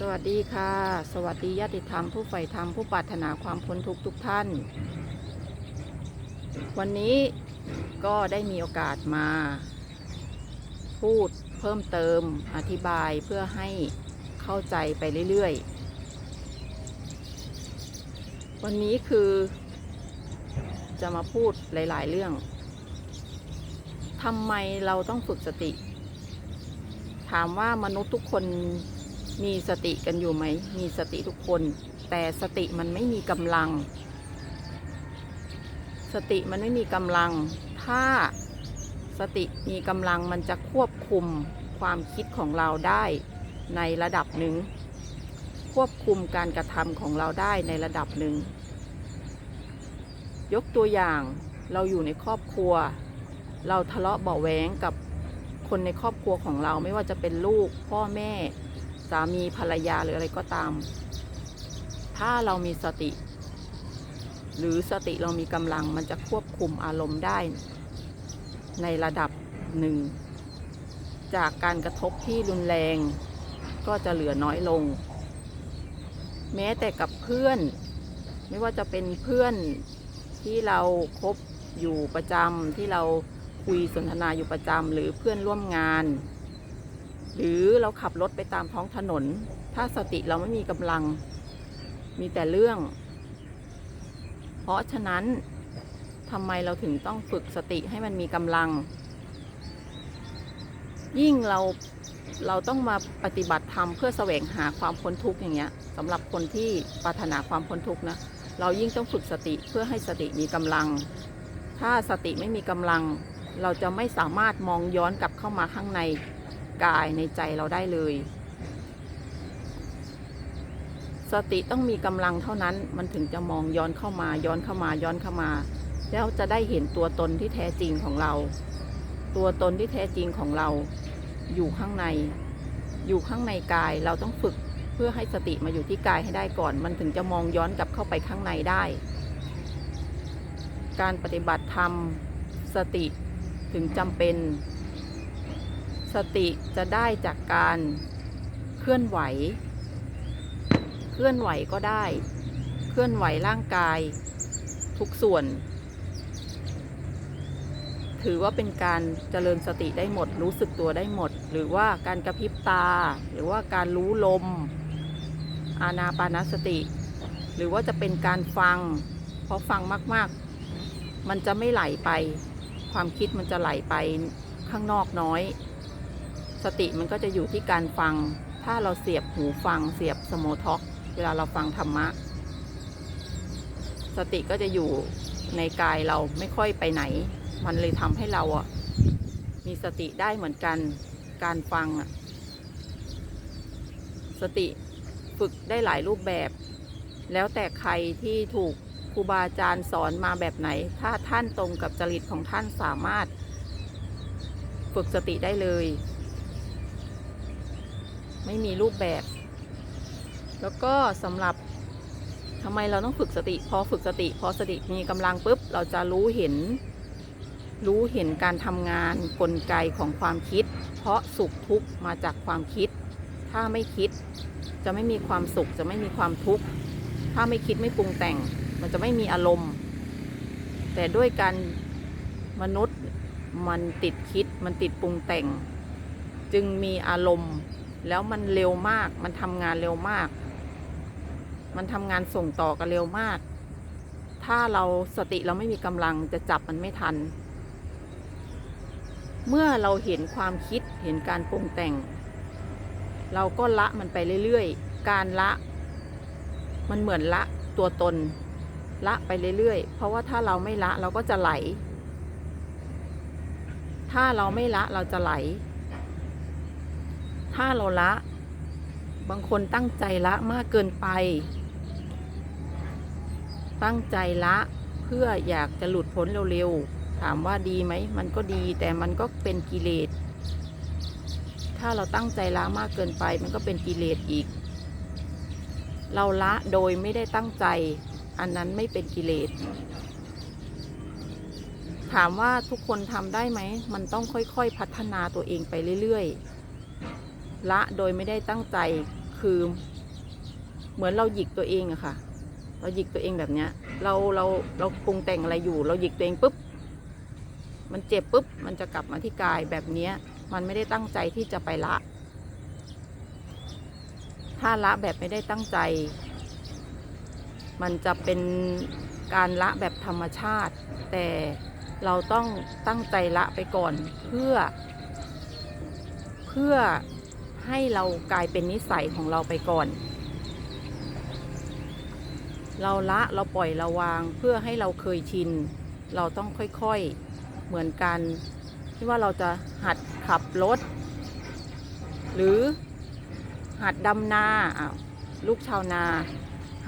สวัสดีค่ะ สวัสดีญาติธรรมผู้ใฝ่ธรรมผู้ปรารถนาความพ้นทุกทุกท่าน วันนี้ก็ได้มีโอกาสมา พูดเพิ่มเติมอธิบายเพื่อให้เข้าใจไปเรื่อยๆ วันนี้คือ จะมาพูดหลาย ๆ เรื่องทำไมเราต้องฝึกสติ ถามว่ามนุษย์ทุกคน มีสติกันอยู่ไหม มีสติทุกคน แต่สติมันไม่มีกำลัง สติมันไม่มีกำลัง ถ้าสติมีกำลังมันจะควบคุมความคิดของเราได้ในระดับหนึ่ง ควบคุมการกระทำของเราได้ในระดับหนึ่ง ยกตัวอย่างเราอยู่ในครอบครัว เราทะเลาะเบาะแว้งกับคนในครอบครัวของเราไม่ว่าจะเป็นลูกพ่อแม่ สามีภรรยาหรืออะไรก็ตาม ถ้าเรามีสติ หรือสติเรามีกำลังมันจะควบคุมอารมณ์ได้ ในระดับหนึ่ง จากการกระทบที่รุนแรง ก็จะเหลือน้อยลง แม้แต่กับเพื่อน ไม่ว่าจะเป็นเพื่อนที่เราคบอยู่ประจำที่เราคุยสนทนาอยู่ประจำหรือเพื่อนร่วมงาน หรือเราขับรถไปตามท้องถนน ถ้าสติเราไม่มีกำลัง มีแต่เรื่อง เพราะฉะนั้นทำไมเราถึงต้องฝึกสติให้มันมีกำลัง ยิ่งเราเราต้องมาปฏิบัติธรรมเพื่อแสวงหาความพ้นทุกข์อย่างเงี้ยสำหรับคนที่ปรารถนาความพ้นทุกข์นะเรายิ่งต้องฝึกสติเพื่อให้สติมีกำลัง ถ้าสติไม่มีกำลัง เราจะไม่สามารถมองย้อนกลับเข้ามาข้างใน กายในใจเราได้เลย สติต้องมีกำลังเท่านั้นมันถึงจะมองย้อนเข้ามาย้อนเข้ามาย้อนเข้ามา แล้วจะได้เห็นตัวตนที่แท้จริงของเรา ตัวตนที่แท้จริงของเรา อยู่ข้างใน อยู่ข้างในกายเราต้องฝึกเพื่อให้สติมาอยู่ที่กายให้ได้ก่อน มันถึงจะมองย้อนกลับเข้าไปข้างในได้ การปฏิบัติธรรมสติถึงจำเป็น สติจะได้จากการเคลื่อนไหว เคลื่อนไหวก็ได้ เคลื่อนไหวร่างกาย ทุกส่วน ถือว่าเป็นการเจริญสติได้หมด รู้สึกตัวได้หมด หรือว่าการกระพริบตา หรือว่าการรู้ลม อานาปานสติ หรือว่าจะเป็นการฟัง เพราะฟังมาก ๆ มันจะไม่ไหลไป ความคิดมันจะไหลไปข้างนอกน้อย สติมันก็จะอยู่ที่การฟัง ถ้าเราเสียบหูฟังเสียบสโมท็อกเวลาเราฟังธรรมะ สติก็จะอยู่ในกายเราไม่ค่อยไปไหน มันเลยทำให้เราอะมีสติได้เหมือนกันการฟังอะสติฝึกได้หลายรูปแบบ แล้วแต่ใครที่ถูกครูบาอาจารย์สอนมาแบบไหน ถ้าท่านตรงกับจริตของท่านสามารถ ฝึกสติได้เลย ไม่มีรูปแบบ แล้วก็สำหรับทำไมเราต้องฝึกสติ พอฝึกสติ พอสติมีกำลังปุ๊บ เราจะรู้เห็น รู้เห็นการทำงานกลไกของความคิด เพราะสุขทุกข์มาจากความคิด ถ้าไม่คิดจะไม่มีความสุขจะไม่มีความทุกข์ ถ้าไม่คิดไม่ปรุงแต่ง มันจะไม่มีอารมณ์ แต่ด้วยการมนุษย์มันติดคิดมันติดปรุงแต่ง จึงมีอารมณ์ แล้วมันเร็วมาก มันทำงานเร็วมาก มันทำงานส่งต่อกันเร็วมาก ถ้าเราสติเราไม่มีกำลังจะจับมันไม่ทัน เมื่อเราเห็นความคิดเห็นการปรุงแต่ง เราก็ละมันไปเรื่อยๆ การละ มันเหมือนละตัวตน ละไปเรื่อยๆ เพราะว่าถ้าเราไม่ละเราก็จะไหล ถ้าเราไม่ละเราจะไหล ถ้าเราละ บางคนตั้งใจละมากเกินไป ตั้งใจละเพื่ออยากจะหลุดพ้นเร็วๆ ถามว่าดีไหม มันก็ดีแต่มันก็เป็นกิเลส ถ้าเราตั้งใจละมากเกินไป มันก็เป็นกิเลสอีก เราละโดยไม่ได้ตั้งใจ อันนั้นไม่เป็นกิเลสถามว่าทุกคนทำได้ไหม มันต้องค่อยๆ พัฒนาตัวเองไปเรื่อย ๆ ละโดยไม่ได้ตั้งใจคือ เหมือนเราหยิกตัวเองอะค่ะ เราหยิกตัวเองแบบเนี้ย เราเราเราปรุงแต่งอะไรอยู่ เราหยิกตัวเองปุ๊บมันเจ็บปุ๊บมันจะกลับมาที่กายแบบเนี้ย มันไม่ได้ตั้งใจที่จะไปละ ถ้าละแบบไม่ได้ตั้งใจ มันจะเป็นการละแบบธรรมชาติ แต่เราต้องตั้งใจละไปก่อนเพื่อ เพื่อ ให้เรากลายเป็นนิสัยของเราไปก่อน เราละเราปล่อยเราวางเพื่อให้เราเคยชิน เราต้องค่อยๆเหมือนกันที่ว่าเราจะหัดขับรถ หรือหัดดำนาอ้าวลูกชาวนา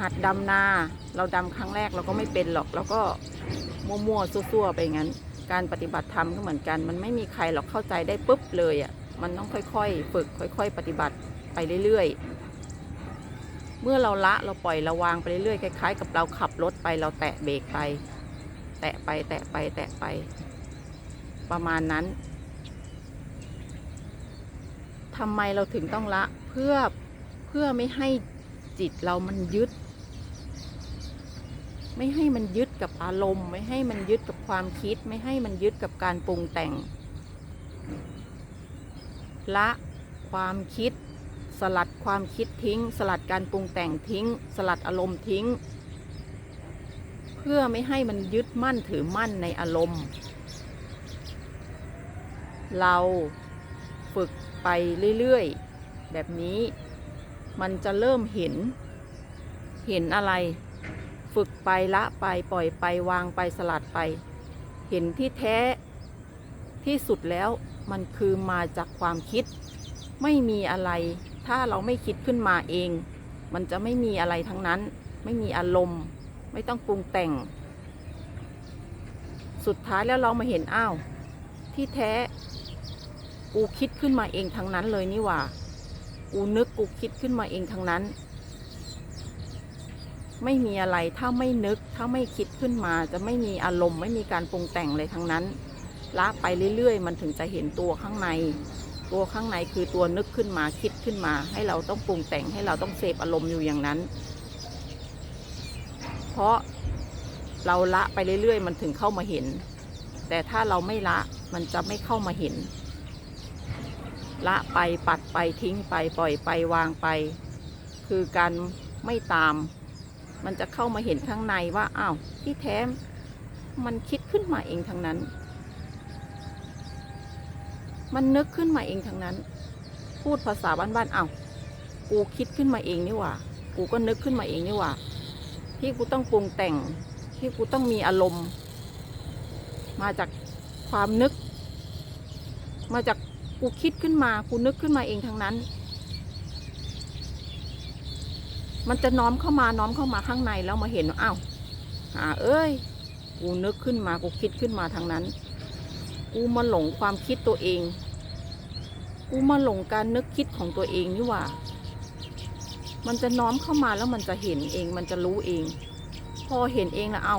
หัดดำนา เราดำครั้งแรกเราก็ไม่เป็นหรอกเราก็มั่วๆซั่วๆไปงั้น การปฏิบัติธรรมก็เหมือนกัน มันไม่มีใครหรอกเข้าใจได้ปุ๊บเลยอะ่ะ มันต้องค่อยๆ ฝึกค่อย ๆ ปฏิบัติไปเรื่อยๆ เมื่อเราละเราปล่อยเราวางไปเรื่อยๆคล้ายๆ กับเราขับรถไปเราแตะเบรกไป แตะไปแตะไปแตะไป ประมาณนั้นทำไมเราถึงต้องละเพื่อเพื่อไม่ให้จิตเรามันยึด ไม่ให้มันยึดกับอารมณ์ ไม่ให้มันยึดกับความคิด ไม่ให้มันยึดกับการปรุงแต่ง ละความคิด สลัดความคิดทิ้ง สลัดการปรุงแต่งทิ้ง สลัดอารมณ์ทิ้ง เพื่อไม่ให้มันยึดมั่นถือมั่นในอารมณ์ เราฝึกไปเรื่อยๆ แบบนี้ มันจะเริ่มเห็น เห็นอะไร ฝึกไปละไปปล่อยไปวางไปสลัดไป เห็นที่แท้ที่สุดแล้ว มันคือมาจากความคิด ไม่มีอะไร ถ้าเราไม่คิดขึ้นมาเอง มันจะไม่มีอะไรทั้งนั้น ไม่มีอารมณ์ ไม่ต้องปรุงแต่ง สุดท้ายแล้วเรามาเห็นอ้าว ที่แท้ กูคิดขึ้นมาเองทั้งนั้นเลยนี่หว่า กูนึกกูคิดขึ้นมาเองทั้งนั้น ไม่มีอะไรถ้าไม่นึกถ้าไม่คิดขึ้นมาจะไม่มีอารมณ์ ไม่มีการปรุงแต่งเลยทั้งนั้น ละไปเรื่อยๆ มันถึงจะเห็นตัวข้างใน ตัวข้างในคือตัวนึกขึ้นมาคิดขึ้นมา ให้เราต้องปรุงแต่งให้เราต้องเสพอารมณ์อยู่อย่างนั้น เพราะเราละไปเรื่อยๆ มันถึงเข้ามาเห็น แต่ถ้าเราไม่ละมันจะไม่เข้ามาเห็น ละไปปัดไปทิ้งไปปล่อยไปวางไป คือการไม่ตาม มันจะเข้ามาเห็นข้างในว่าอ้าวที่แท้มันคิดขึ้นมาเองทั้งนั้น มันนึกขึ้นมาเองทั้งนั้น พูดภาษาบ้านๆเอ้ากูคิดขึ้นมาเองนี่หว่า กูก็นึกขึ้นมาเองนี่หว่า ที่กูต้องปรุงแต่ง ที่กูต้องมีอารมณ์ มาจากความนึก มาจากกูคิดขึ้นมา กูนึกขึ้นมาเองทั้งนั้น มันจะน้อมเข้ามาน้อมเข้ามาข้างในแล้วมาเห็นว่าอ้าวหาเอ้ย กูนึกขึ้นมา กูคิดขึ้นมาทางนั้น กูมาหลงความคิดตัวเอง กูมาหลงการนึกคิดของตัวเองนี่หว่า มันจะน้อมเข้ามาแล้วมันจะเห็นเอง มันจะรู้เอง พอเห็นเองแล้วเอา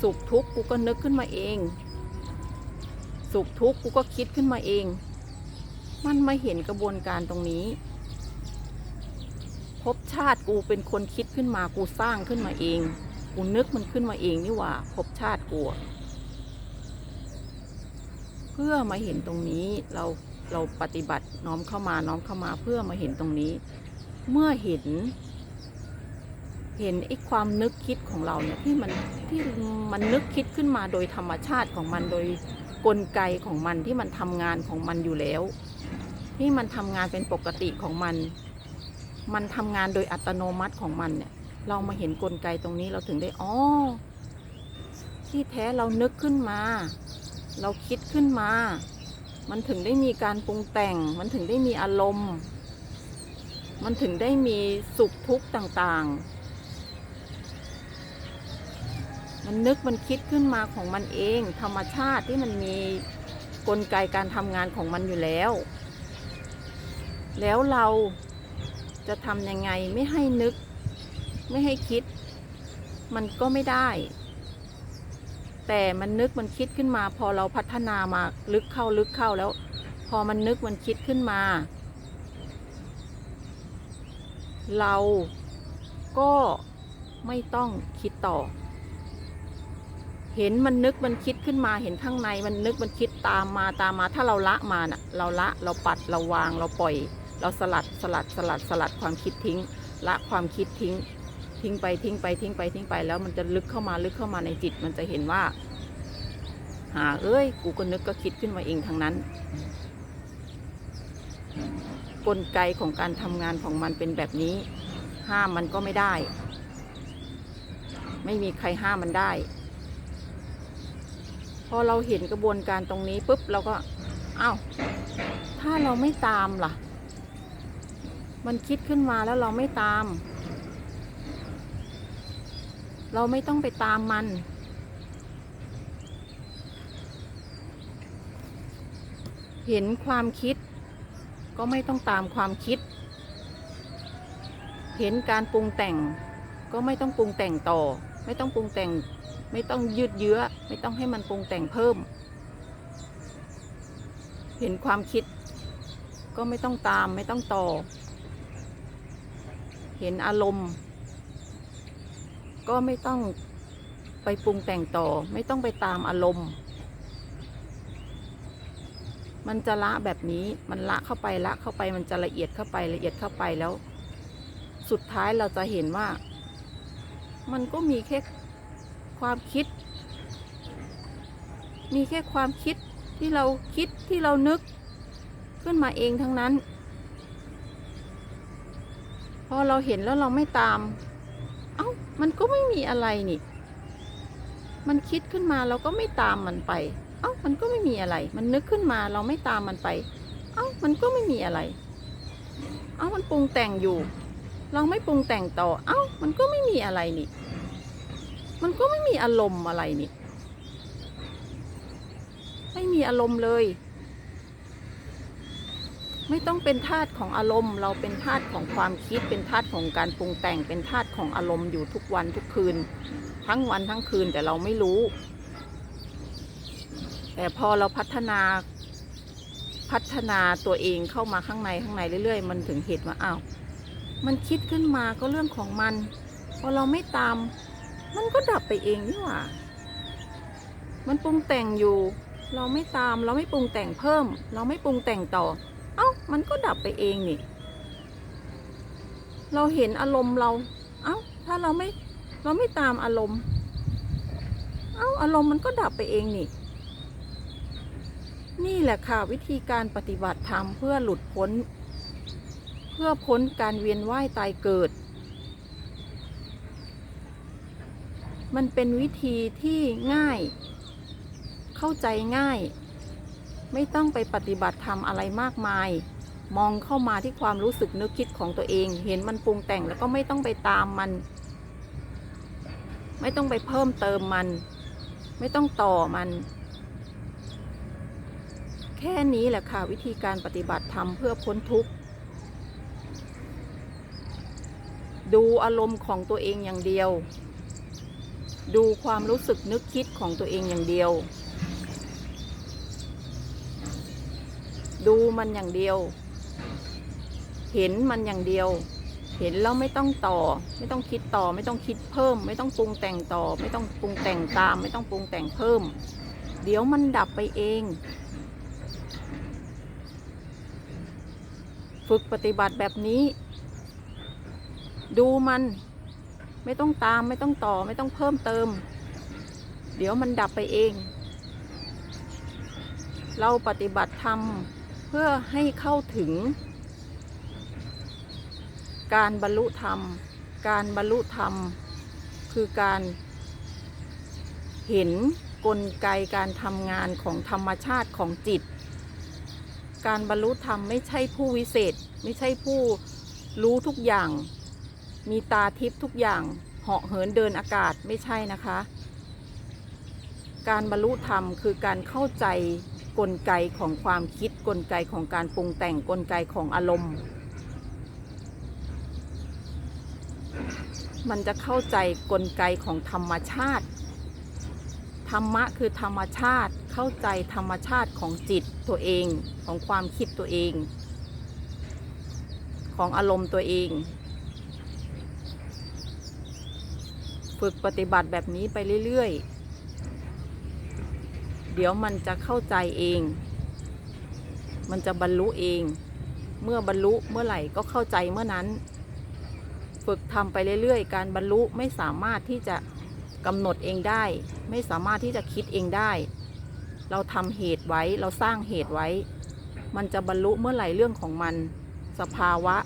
สุขทุกข์กูก็นึกขึ้นมาเอง สุขทุกข์กูก็คิดขึ้นมาเอง มันไมาเห็นกระบวนการตรงนี้ภพชาติกูเป็นคนคิดขึ้นมากูสร้างขึ้นมาเอง กูนึกมันขึ้นมาเองนี่หว่าภพชาติกู พื่อมาเห็นตรงนี้เราเราปฏิบัติน้อมเข้ามาน้อมเข้ามาเพื่อมาเห็นตรงนี้ เมื่อเห็น เห็นไอ้ความนึกคิดของเราเนี่ยที่มันที่มันนึกคิดขึ้นมาโดยธรรมชาติของมันโดยกลไกของมันที่มันทำงานของมันอยู่แล้ว ที่มันทำงานเป็นปกติของมัน มันทำงานโดยอัตโนมัติของมันเนี่ยเรามาเห็นกลไกตรงนี้เราถึงได้อ๋อที่แท้เรานึกขึ้นมา เราคิดขึ้นมา มันถึงได้มีการปรุงแต่ง มันถึงได้มีอารมณ์ มันถึงได้มีสุขทุกข์ต่างๆ มันนึกมันคิดขึ้นมาของมันเอง ธรรมชาติที่มันมีกลไกการทำงานของมันอยู่แล้ว แล้วเราจะทำยังไงไม่ให้นึก ไม่ให้คิด มันก็ไม่ได้ แต่มันนึกมันคิดขึ้นมา พอเราพัฒนามาลึกเข้าลึกเข้าแล้ว พอมันนึกมันคิดขึ้นมา เราก็ไม่ต้องคิดต่อ เห็นมันนึกมันคิดขึ้นมาเห็นข้างในมันนึกมันคิดตามมาตามมา ถ้าเราละมาน่ะ เราละเราปัดเราวางเราปล่อย เราสลัดสลัดสลัดสลัดความคิดทิ้ง ละความคิดทิ้ง ทิ้งไปทิ้งไปทิ้งไปทิ้งไปแล้วมันจะลึกเข้ามาลึกเข้ามาในจิต มันจะเห็นว่า หาเอ้ย กูก็นึกก็คิดขึ้นมาเองทางนั้น กลไกของการทำงานของมันเป็นแบบนี้ ห้ามมันก็ไม่ได้ ไม่มีใครห้ามมันได้ พอเราเห็นกระบวนการตรงนี้ปุ๊บเราก็เอ้าวถ้าเราไม่ตามล่ะ มันคิดขึ้นมาแล้วเราไม่ตาม เราไม่ต้องไปตามมัน เห็นความคิด ก็ไม่ต้องตามความคิด เห็นการปรุงแต่ง ก็ไม่ต้องปรุงแต่งต่อ ไม่ต้องปรุงแต่ง ไม่ต้องยืดเยื้อ ไม่ต้องให้มันปรุงแต่งเพิ่ม เห็นความคิด ก็ไม่ต้องตามไม่ต้องต่อ เห็นอารมณ์ ก็ไม่ต้องไปปรุงแต่งต่อ ไม่ต้องไปตามอารมณ์ มันจะละแบบนี้มันละเข้าไปละเข้าไปมันจะละเอียดเข้าไปละเอียดเข้าไปแล้ว สุดท้ายเราจะเห็นว่า มันก็มีแค่ความคิด มีแค่ความคิดที่เราคิดที่เรานึกขึ้นมาเองทั้งนั้น พอเราเห็นแล้วเราไม่ตาม มันก็ไม่มีอะไรนี่ มันคิดขึ้นมาเราก็ไม่ตามมันไป เอ้า มันก็ไม่มีอะไร มันนึกขึ้นมาเราไม่ตามมันไป เอ้า มันก็ไม่มีอะไร เอ้า มันปรุงแต่งอยู่ เราไม่ปรุงแต่งต่อ เอ้า มันก็ไม่มีอะไรนี่ มันก็ไม่มีอารมณ์อะไรนี่ ไม่มีอารมณ์เลย ไม่ต้องเป็นทาสของอารมณ์ เราเป็นทาสของความคิด เป็นทาสของการปรุงแต่ง เป็นทาสของอารมณ์อยู่ทุกวันทุกคืน ทั้งวันทั้งคืนแต่เราไม่รู้ แต่พอเราพัฒนาพัฒนาตัวเองเข้ามาข้างในข้างในเรื่อย ๆ มันถึงเห็นว่าอ้าวมันคิดขึ้นมาก็เรื่องของมัน พอเราไม่ตาม มันก็ดับไปเองนี่หว่า มันปรุงแต่งอยู่ เราไม่ตาม เราไม่ปรุงแต่งเพิ่ม เราไม่ปรุงแต่งต่อ เอ้ามันก็ดับไปเองนี่ เราเห็นอารมณ์เรา เอ้า ถ้าเราไม่ เราไม่ตามอารมณ์ เอ้า อารมณ์มันก็ดับไปเองนี่ นี่แหละค่ะวิธีการปฏิบัติธรรมเพื่อหลุดพ้น เพื่อพ้นการเวียนว่ายตายเกิด มันเป็นวิธีที่ง่าย เข้าใจง่าย ไม่ต้องไปปฏิบัติธรรมอะไรมากมาย มองเข้ามาที่ความรู้สึกนึกคิดของตัวเอง เห็นมันปรุงแต่งแล้วก็ไม่ต้องไปตามมัน ไม่ต้องไปเพิ่มเติมมัน ไม่ต้องต่อมัน แค่นี้แหละค่ะ วิธีการปฏิบัติธรรมเพื่อพ้นทุกข์ดูอารมณ์ของตัวเองอย่างเดียว ดูความรู้สึกนึกคิดของตัวเองอย่างเดียว ดูมันอย่างเดียว เห็นมันอย่างเดียว เห็นแล้วไม่ต้องต่อ ไม่ต้องคิดต่อ ไม่ต้องคิดเพิ่ม ไม่ต้องปรุงแต่งต่อ ไม่ต้องปรุงแต่งตาม ไม่ต้องปรุงแต่งเพิ่ม เดี๋ยวมันดับไปเอง ฝึกปฏิบัติแบบนี้ ดูมันไม่ต้องตามไม่ต้องต่อไม่ต้องเพิ่มเติม เดี๋ยวมันดับไปเอง เราปฏิบัติธรรม เพื่อให้เข้าถึง การบรรลุธรรม การบรรลุธรรม คือการเห็นกลไกการทำงานของธรรมชาติของจิต การบรรลุธรรมไม่ใช่ผู้วิเศษ ไม่ใช่ผู้รู้ทุกอย่าง มีตาทิพย์ทุกอย่างเหาะเหินเดินอากาศไม่ใช่นะคะ การบรรลุธรรมคือการเข้าใจ กลไกของความคิดกลไกของการปรุงแต่งกลไกของอารมณ์ มันจะเข้าใจกลไกของธรรมชาติ ธรรมะคือธรรมชาติเข้าใจธรรมชาติของจิตตัวเองของความคิดตัวเอง ของอารมณ์ตัวเอง ฝึกปฏิบัติแบบนี้ไปเรื่อยๆ เดี๋ยวมันจะเข้าใจเอง มันจะบรรลุเอง เมื่อบรรลุเมื่อไหร่ก็เข้าใจเมื่อนั้น ฝึกทำไปเรื่อยๆ การบรรลุไม่สามารถที่จะกำหนดเองได้ ไม่สามารถที่จะคิดเองได้ เราทำเหตุไว้เราสร้างเหตุไว้ มันจะบรรลุเมื่อไหร่เรื่องของมัน สภาวะ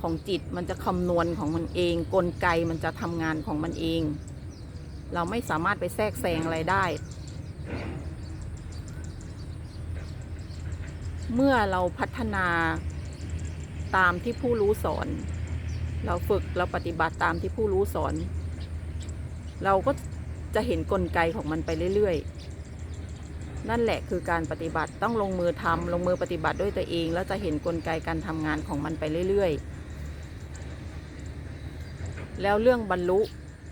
ของจิตมันจะคำนวณของมันเอง กลไกมันจะทำงานของมันเอง เราไม่สามารถไปแทรกแซงอะไรได้ เมื่อเราพัฒนาตามที่ผู้รู้สอน เราฝึกเราปฏิบัติตามที่ผู้รู้สอน เราก็จะเห็นกลไกของมันไปเรื่อยๆ นั่นแหละคือการปฏิบัติต้องลงมือทำลงมือปฏิบัติด้วยตัวเอง แล้วจะเห็นกลไกการทำงานของมันไปเรื่อยๆ แล้วเรื่องบรรลุ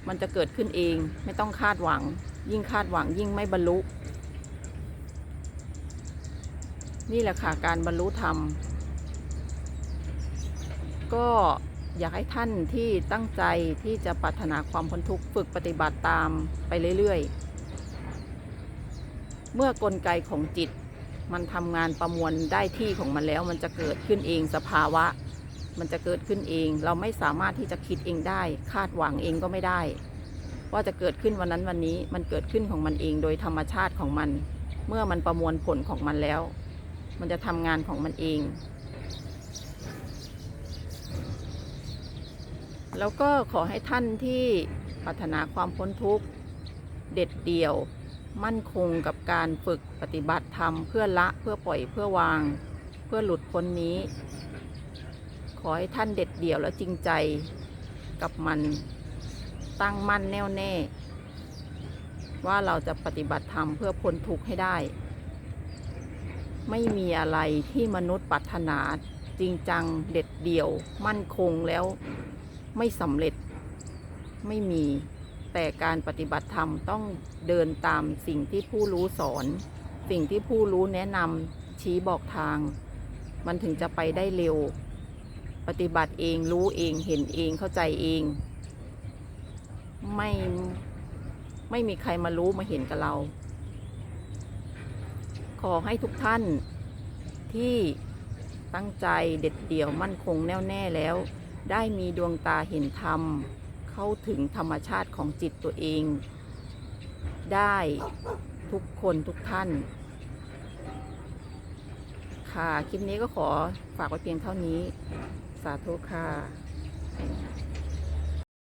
มันจะเกิดขึ้นเองไม่ต้องคาดหวัง ยิ่งคาดหวังยิ่งไม่บรรลุ นี่แหละค่ะการบรรลุธรรม ก็อยากให้ท่านที่ตั้งใจที่จะปรารถนาความพ้นทุกข์ฝึกปฏิบัติตามไปเรื่อยๆ เมื่อกลไกของจิตมันทำงานประมวลได้ที่ของมันแล้ว มันจะเกิดขึ้นเองสภาวะ มันจะเกิดขึ้นเอง เราไม่สามารถที่จะคิดเองได้ คาดหวังเองก็ไม่ได้ ว่าจะเกิดขึ้นวันนั้นวันนี้มันเกิดขึ้นของมันเองโดยธรรมชาติของมัน เมื่อมันประมวลผลของมันแล้ว มันจะทำงานของมันเอง แล้วก็ขอให้ท่านที่ปรารถนาความพ้นทุกข์ เด็ดเดี่ยว มั่นคงกับการฝึกปฏิบัติธรรมเพื่อละเพื่อปล่อยเพื่อวาง เพื่อหลุดพ้นนี้ ขอให้ท่านเด็ดเดี่ยวและจริงใจกับมันตั้งมั่นแน่วแน่ ว่าเราจะปฏิบัติธรรมเพื่อพ้นทุกข์ให้ได้ ไม่มีอะไรที่มนุษย์ปรารถนาจริงจังเด็ดเดี่ยว มั่นคงแล้วไม่สำเร็จไม่มี แต่การปฏิบัติธรรมต้องเดินตามสิ่งที่ผู้รู้สอน สิ่งที่ผู้รู้แนะนำชี้บอกทาง มันถึงจะไปได้เร็ว ปฏิบัติเองรู้เองเห็นเองเข้าใจเอง ไม่ไม่มีใครมารู้มาเห็นกับเรา ขอให้ทุกท่านที่ตั้งใจเด็ดเดี่ยวมั่นคงแน่วแน่แล้ว ได้มีดวงตาเห็นธรรม เข้าถึงธรรมชาติของจิตตัวเอง ได้ทุกคนทุกท่าน ค่ะ คลิปนี้ก็ขอฝากไว้เพียงเท่านี้ สาธุค่ะ